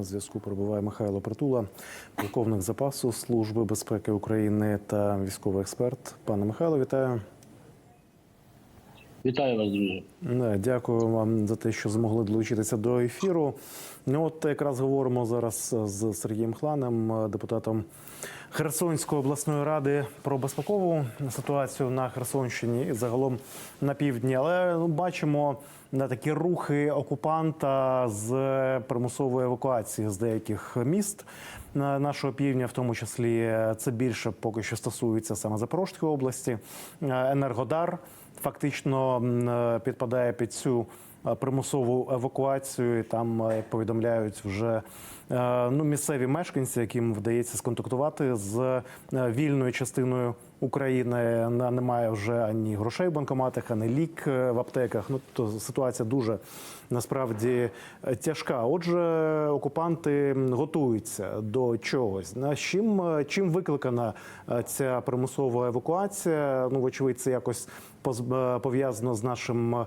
На зв'язку перебуває Михайло Притула, полковник запасу Служби безпеки України та військовий експерт. Пане Михайло, вітаю. Вітаю вас, друзі. Дякую вам за те, що змогли долучитися до ефіру. Ну, от якраз говоримо зараз з Сергієм Хланем, депутатом Херсонської обласної ради, про безпекову ситуацію на Херсонщині і загалом на півдні. Але ну, бачимо на такі рухи окупанта з примусової евакуації з деяких міст на нашого півдня, в тому числі це більше поки що стосується саме Запорізької області, Енергодар фактично е, підпадає під цю е, примусову евакуацію. І Там, е, як повідомляють, вже е, ну, місцеві мешканці, яким вдається сконтактувати з е, вільною частиною України. Немає вже ані грошей в банкоматах, ані лік е, в аптеках. Ну то ситуація дуже насправді е, тяжка. Отже, окупанти готуються до чогось. На чим е, чим викликана ця примусова евакуація? Ну, вочевидь, це якось пов'язано з нашим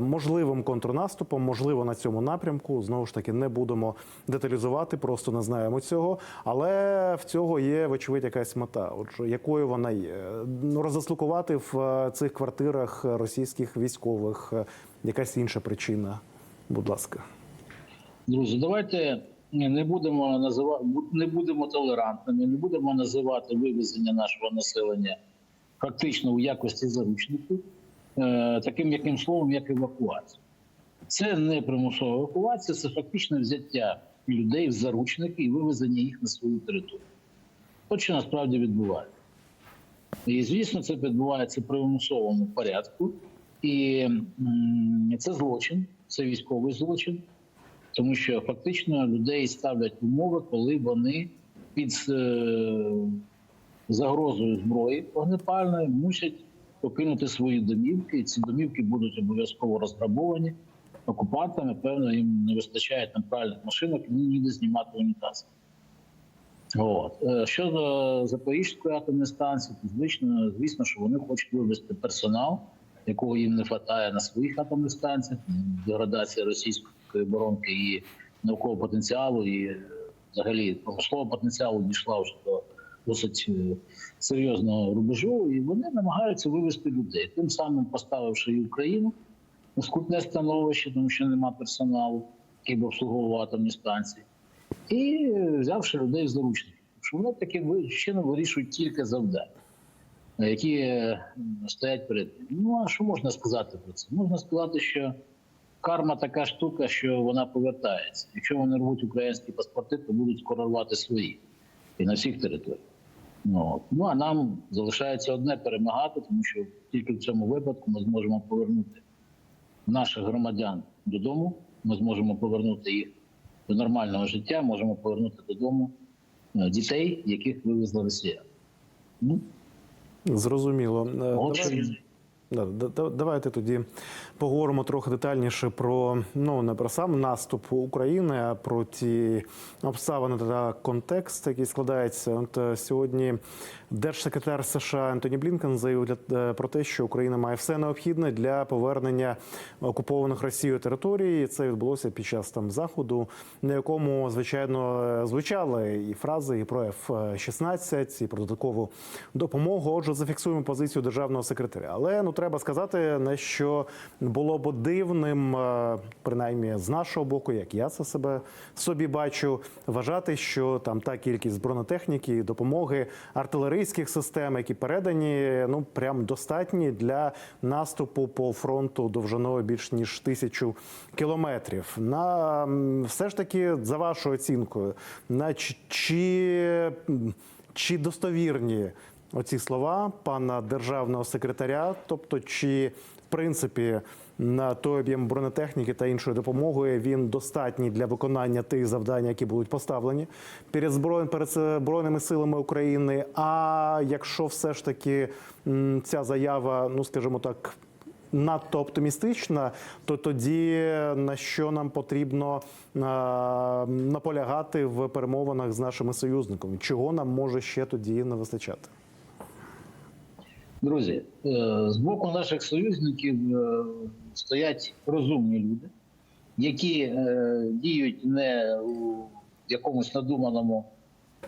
можливим контрнаступом, можливо, на цьому напрямку. Знову ж таки, не будемо деталізувати, просто не знаємо цього. Але в цього є, вочевидь, якась мета. Отже, якою вона є? Ну, розослукувати в е, цих квартирах російських військових е, якась інша причина. Будь ласка. Друзі, давайте не будемо називати, не будемо толерантними, не будемо називати вивезення нашого населення фактично у якості заручників е, таким яким словом, як евакуація. Це не примусова евакуація, це фактично взяття людей в заручники і вивезення їх на свою територію. От що насправді відбувається. І звісно, це відбувається в примусовому порядку, і це злочин, це військовий злочин, тому що фактично людей ставлять умови, коли вони під е, загрозою зброї вогнепальної мусять покинути свої домівки, і ці домівки будуть обов'язково розграбовані окупантами. Певно, їм не вистачає там правильних машинок, і ніде знімати унітаз. От. Е, Щодо Запорізької атомної станції, то звично, звісно, що вони хочуть вивести персонал, якого їм не вистачає на своїх атомних станціях. Деградація російської оборонки і наукового потенціалу, і е, взагалі промислового потенціалу дійшла вже до досить е, серйозного рубежу, і вони намагаються вивести людей, тим самим поставивши і Україну у скрутне становище, тому що немає персоналу, який би обслуговував атомні станції і взявши людей в заручники. Що вони таким чином вирішують кілька завдань, які е, стоять перед ним. Ну а що можна сказати про це? Можна сказати, що карма така штука, що вона повертається. Якщо вони рвуть українські паспорти, то будуть скоро рвати свої і на всіх територіях. Ну, ну а нам залишається одне перемагати, тому що тільки в цьому випадку ми зможемо повернути наших громадян додому. Ми зможемо повернути їх до нормального життя, можемо повернути додому е, дітей, яких вивезли росіяни. Ну, Зрозуміло. Е, Давайте тоді поговоримо трохи детальніше про ну не про сам наступ України, а про ті обставини та контекст, який складається. От е, сьогодні держсекретар США Ентоні Блінкен заявив е, про те, що Україна має все необхідне для повернення окупованих Росією територій. Це відбулося під час там заходу, на якому звичайно е, звучали і фрази, і про F-16, і про додаткову допомогу. Отже, зафіксуємо позицію державного секретаря. Але ну треба сказати, на що було б дивним, е, принаймні з нашого боку, як я це себе собі бачу, вважати, що там та кількість бронетехніки, допомоги, артилерійських систем, які передані, ну прям достатні для наступу по фронту довжиною більш ніж тисячу кілометрів. На все ж таки, за вашою оцінкою, на чи- чи, достовірні оці слова пана державного секретаря, тобто чи в принципі на той об'єм бронетехніки та іншої допомоги він достатній для виконання тих завдань, які будуть поставлені перед зброєм перед збройними силами України. А якщо все ж таки ця заява, ну скажімо так. Надто оптимістична, то тоді на що нам потрібно наполягати в перемовинах з нашими союзниками? Чого нам може ще тоді не вистачати? Друзі, е, з боку наших союзників е, стоять розумні люди, які е, діють не у якомусь надуманому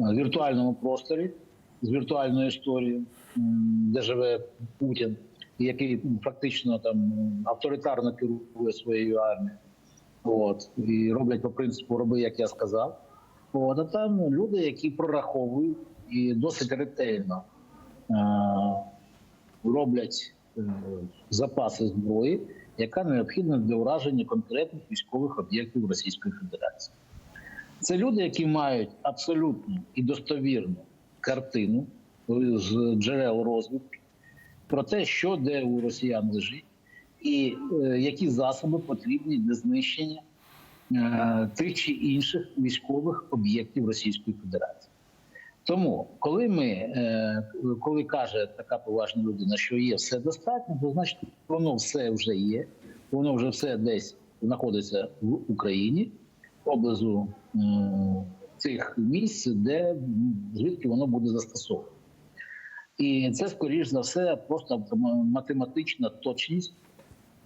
віртуальному просторі з віртуальною історією, де живе Путін, який фактично там авторитарно керує своєю армією. От, і роблять по принципу роби, як я сказав. От, а там люди, які прораховують і досить ретельно роблять е, запаси зброї, яка необхідна для ураження конкретних військових об'єктів Російської Федерації. Це люди, які мають абсолютну і достовірну картину з джерел розвідки про те, що де у росіян лежить, і е, які засоби потрібні для знищення е, тих чи інших військових об'єктів Російської Федерації. Тому, коли ми, е, коли каже така поважна людина, що є все достатньо, то значить воно все вже є, воно вже все десь знаходиться в Україні поблизу цих місць, де звідки воно буде застосовано. І це, скоріш за все, просто математична точність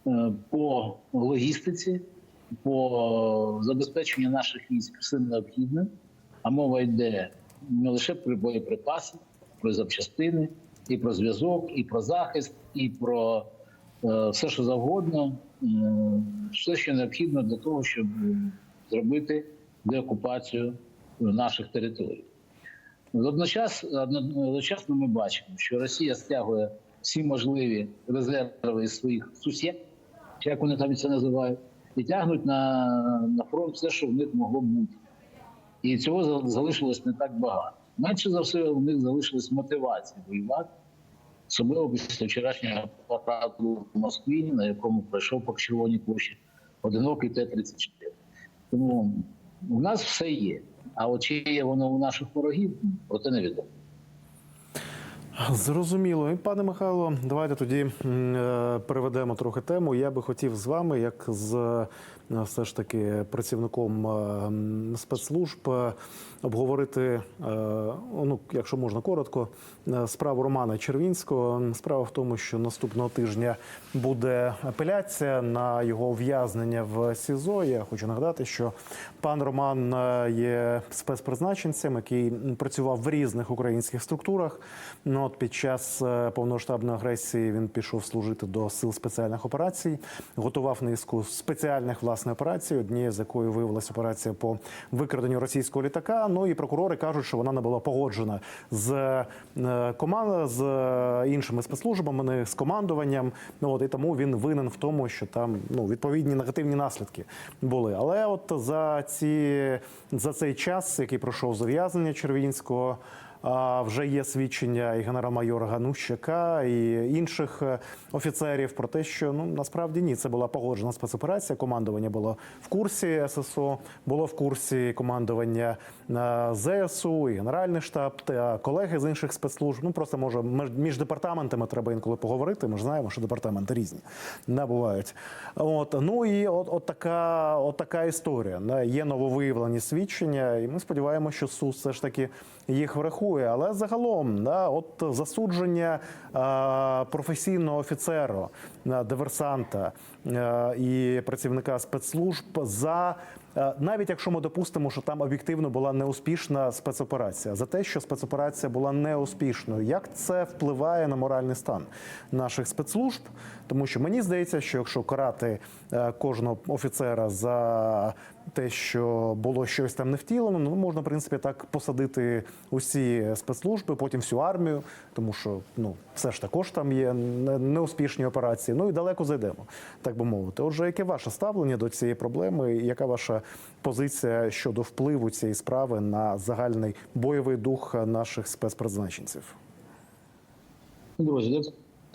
е, по логістиці, по забезпеченню наших військ всім необхідним. А мова йде не лише про боєприпаси, про запчастини, і про зв'язок, і про захист, і про е, все, що завгодно, е, все, що необхідно для того, щоб зробити деокупацію наших територій. Водночас, одночасно ми бачимо, що Росія стягує всі можливі резерви із своїх сусід, як вони там це називають, і тягнуть на, на фронт все, що в них могло бути. І цього за- залишилось не так багато. Менше за все, у них залишилась мотивація воювати, особливо після вчорашнього параду в Москві, на якому пройшов по Червоній площі одинокий Т-34. Тому у нас все є. А от чи є воно у наших ворогів, проте невідомо. Зрозуміло. І пане Михайло, давайте тоді е, переведемо трохи тему. Я би хотів з вами, як з е, все ж таки працівником е, спецслужб, обговорити, ну якщо можна коротко, справу Романа Червінського. Справа в тому, що наступного тижня буде апеляція на його ув'язнення в СІЗО. Я хочу нагадати, що пан Роман є спецпризначенцем, який працював в різних українських структурах. От під час е, повномасштабної агресії він пішов служити до сил спеціальних операцій, готував низку спеціальних власне операцій, однією з якої виявилася операція по викраденню російського літака. Ну і прокурори кажуть, що вона не була погоджена з е, командою з е, іншими спецслужбами, не з командуванням. Ну от і тому він винен в тому, що там ну відповідні негативні наслідки були. Але от за ці за цей час, який пройшов з ув'язнення Червінського. Вже є свідчення і генерал-майора Ганущака, і інших е, офіцерів про те, що ну насправді ні, це була погоджена спецоперація. Командування було в курсі ССО, було в курсі командування е, ЗСУ і Генеральний штаб та колеги з інших спецслужб. Ну просто може між- департаментами треба інколи поговорити. Ми ж знаємо, що департаменти різні не бувають. От ну і от, от така, от така історія. Є нововиявлені свідчення, і ми сподіваємося, що суд все ж таки їх врахує. Але загалом, да, от засудження професійного офіцера, диверсанта і працівника спецслужб за. Навіть якщо ми допустимо, що там об'єктивно була неуспішна спецоперація, за те, що спецоперація була неуспішною, як це впливає на моральний стан наших спецслужб? Тому що мені здається, що якщо карати кожного офіцера за те, що було щось там не втілено, ну можна в принципі так посадити усі спецслужби, потім всю армію, тому що ну все ж також там є неуспішні операції. Ну і далеко зайдемо, так би мовити. Отже, яке ваше ставлення до цієї проблеми? Яка ваша позиція щодо впливу цієї справи на загальний бойовий дух наших спецпризначенців? Друзі,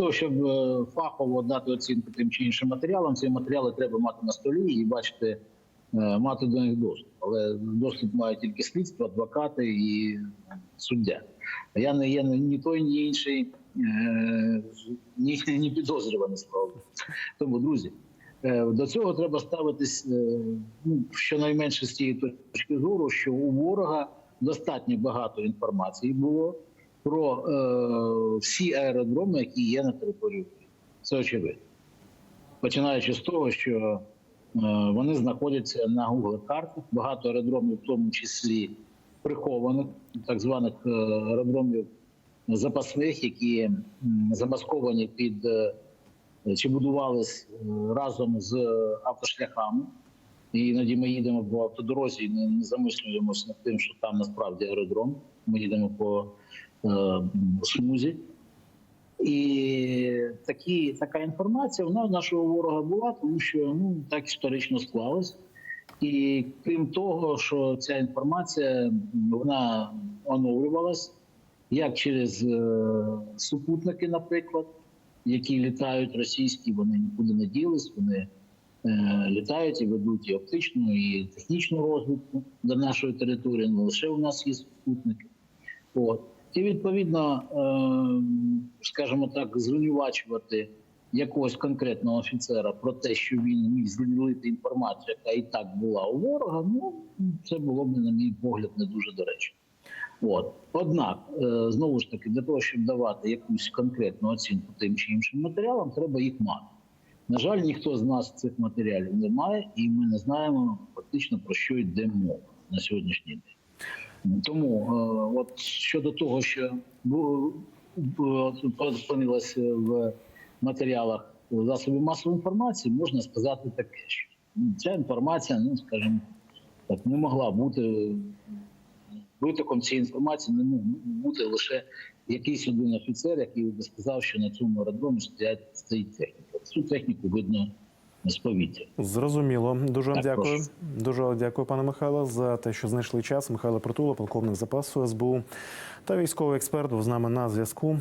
того, щоб е, фахово дати оцінку тим чи іншим матеріалам, ці матеріали треба мати на столі і бачити, мати до них доступ. Але доступ мають тільки слідство, адвокати і суддя. Я не є ні той, ні інший, е, ні, ні підозрюваний справді. Тому, друзі, е, до цього треба ставитись е, ну, щонайменше з тієї точки зору, що у ворога достатньо багато інформації було про е, всі аеродроми, які є на території. Це очевидно. Починаючи з того, що вони знаходяться на Google картах. Багато аеродромів, в тому числі прихованих, так званих е, аеродромів запасних, які замасковані під е, чи будувались е, разом з автошляхами. І іноді ми їдемо по автодорозі і не замислюємося над тим, що там насправді аеродром. Ми їдемо по е, смузі. І такі, така інформація вона в нашого ворога була, тому що ну, так історично склалось. І крім того, що ця інформація вона оновлювалась як через е, супутники, наприклад, які літають російські, вони нікуди не ділись, вони е, літають і ведуть і оптичну, і технічну розвідку до нашої території. Не лише у нас є супутники. От. І відповідно, е, скажімо так, звинувачувати якогось конкретного офіцера про те, що він міг злити інформацію, яка і так була у ворога, ну це було б, на мій погляд, не дуже доречно. От. Однак, е, знову ж таки, для того, щоб давати якусь конкретну оцінку тим чи іншим матеріалам, треба їх мати. На жаль, ніхто з нас цих матеріалів не має, і ми не знаємо фактично про що йде мова на сьогоднішній день. Тому, е, от щодо того, що опинилося в матеріалах засобів масової інформації, можна сказати таке, що ця інформація, ну скажімо, так, не могла бути витоком цієї інформації, не мог бути лише якийсь один офіцер, який би сказав, що на цьому аеродромі стоять стоїть техніка. Цю техніку видно з повітря. Зрозуміло. Дуже вам дякую. прошу. Дуже дякую, пане Михайло, за те, що знайшли час. Михайло Притула, полковник запасу СБУ та військовий експерт, був з нами на зв'язку.